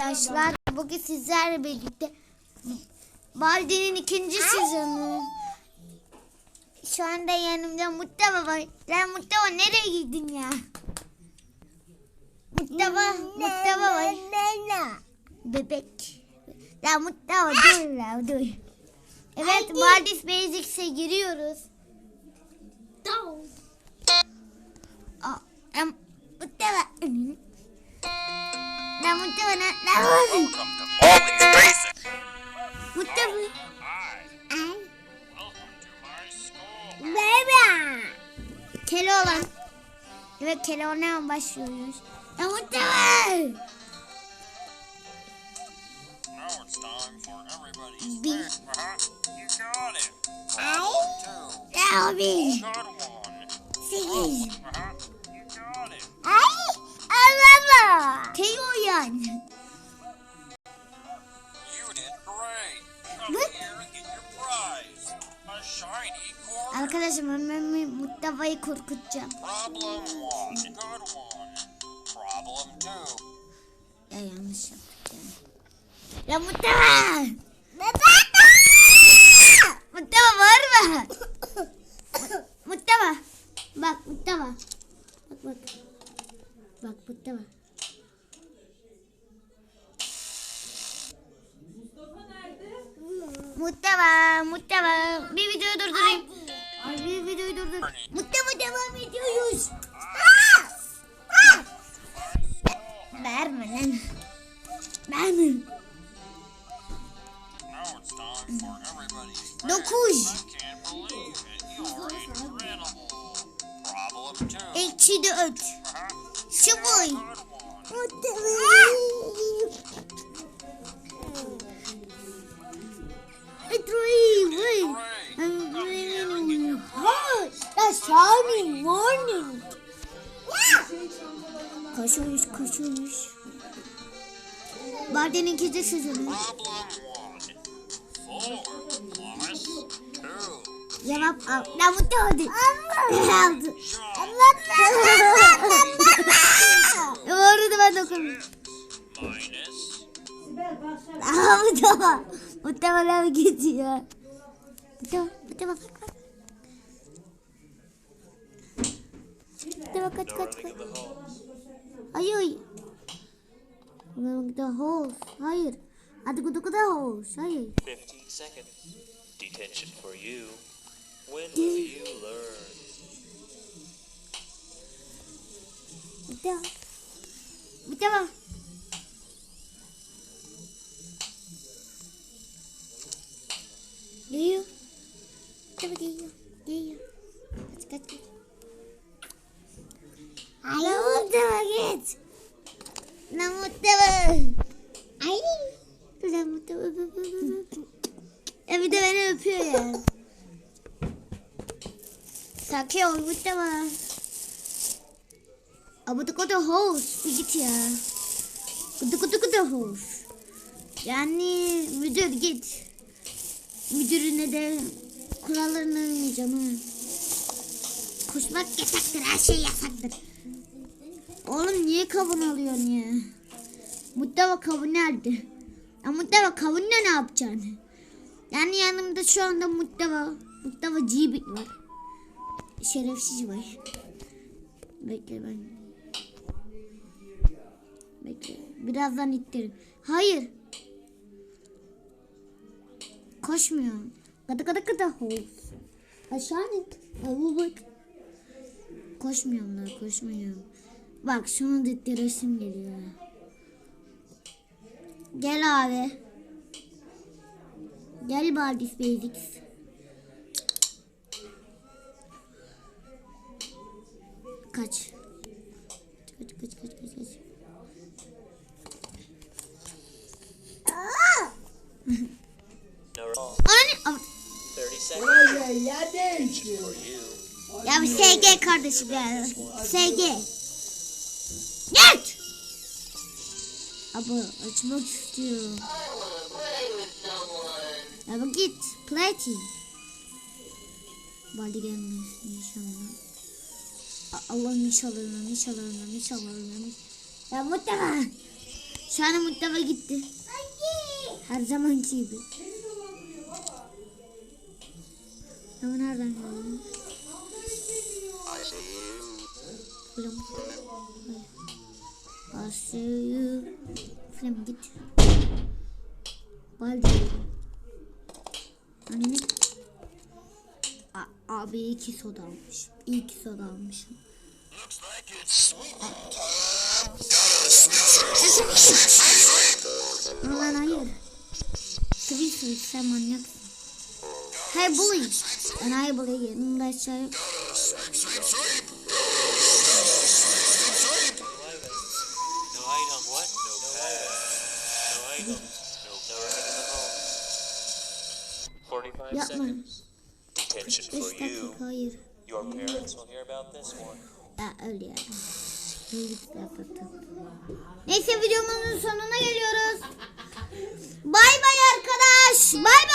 arkadaşlar. Bugün sizlerle birlikte Baldi'nin ikinci sezonu. Şu anda yanımda Mustafa var. Lan Mustafa nereye gittin ya? Mustafa, Mustafa var. Bebek. Lan Mustafa dur la dur. Evet Baldis Basics'e giriyoruz. Aa, Welcome to Molly's. Merhaba. Keloğlan. Evet Keloğlan'a başlıyoruz. Ya Mustafa. Now it's time for. Shiny quarter. Arkadaşım ben Mustafa'yı korkutacağım. Problem one. Good one. Problem two. Ya yanlış yaptık ya. Mustafa. Mustafa var mı? Mustafa. Bak Mustafa. Bak bak. Bak Mustafa. Mustafa, Mustafa. Bir videoyu durdurayım. Ay, bir videoyu durdur. Mustafa devam ediyoruz. Verme lan. Verme. Everybody's best. Dokuz. I can't believe it. You're Uh-huh. Sıfır. Good one. Etroyu. That's warning, warning. Kaçıyormuş, kaçıyormuş. Barden'in ikinci sezonu. Problem one. Four plus two. Cevap al. Ben mutlu oldum. Aldı. Doğru da ben dokundum. Minus. Aa Mustafa. Mustafa lan gidiyor. Mustafa, Mustafa bak bak. Kaç kaç kaç. Hayır hayır. The hose. Hayır. Hadi kudu da hose. Hayır. 15 seconds. Detention for you. When will you learn? Mustafa. Mustafa. Geliyor. Mustafa geliyor. Geliyor. Kaç kaç kaç. Alo Mustafa git. Lan Mustafa. Ay. Lan Mustafa. Ya bir de beni öpüyor ya. Sakin ol Mustafa. Ama da kadar hoş. Bir git ya. Kudu kudu kudu hoş. Yani müdür git. Müdürüne de kurallarını uymayacağım ha. Yasaktır. Her şey yasaktır. Oğlum niye kavun alıyorsun ya? Mutlaka kavun nerede? Ya Mutlaka kavunla ne yapacaksın? Yani yanımda şu anda Mutlaka, Mutlaka Cibit var. Şerefsiz var. Bekle ben. Bekle. Birazdan ittirin. Hayır. Koşmuyor. Gıdı gıdı gıdı hoz. Aşağı it. Avu bak. Koşmuyorum da koşmuyorum. Bak şunu da ittiresim geliyor. Gel abi. Gel Baldis Basics. Kaç. Kaç kaç kaç kaç kaç. No wrong. Anne. 30 seconds ya bir SG kardeşim ya. SG. Git. Abi açmak istiyorum. Abi git. Platin. Baldi gelmesin inşallah. Allah'ım inşallah ölmem, inşallah ölmem, inşallah ölmem. Ya muhtemelen. Şu an Mustafa gitti. Her zamanki gibi. Ama nereden geldi? Film. Basıyor. Film git. Baldi. Anne. A- abi iki soda almış. İyi ki soda almışım. Ben hayır. Sweet sweet sen manyaksın. Hey bully. Ben hayır bully yerim. Ben. No item. What? No pet. No item. No, no running in the home. 45 Yapma. seconds. Detention 5 for you. Your parents will hear about this one. Ya öyle yani. Müzik de yapalım. Neyse videomuzun sonuna geliyoruz. Bay bay arkadaş. Bay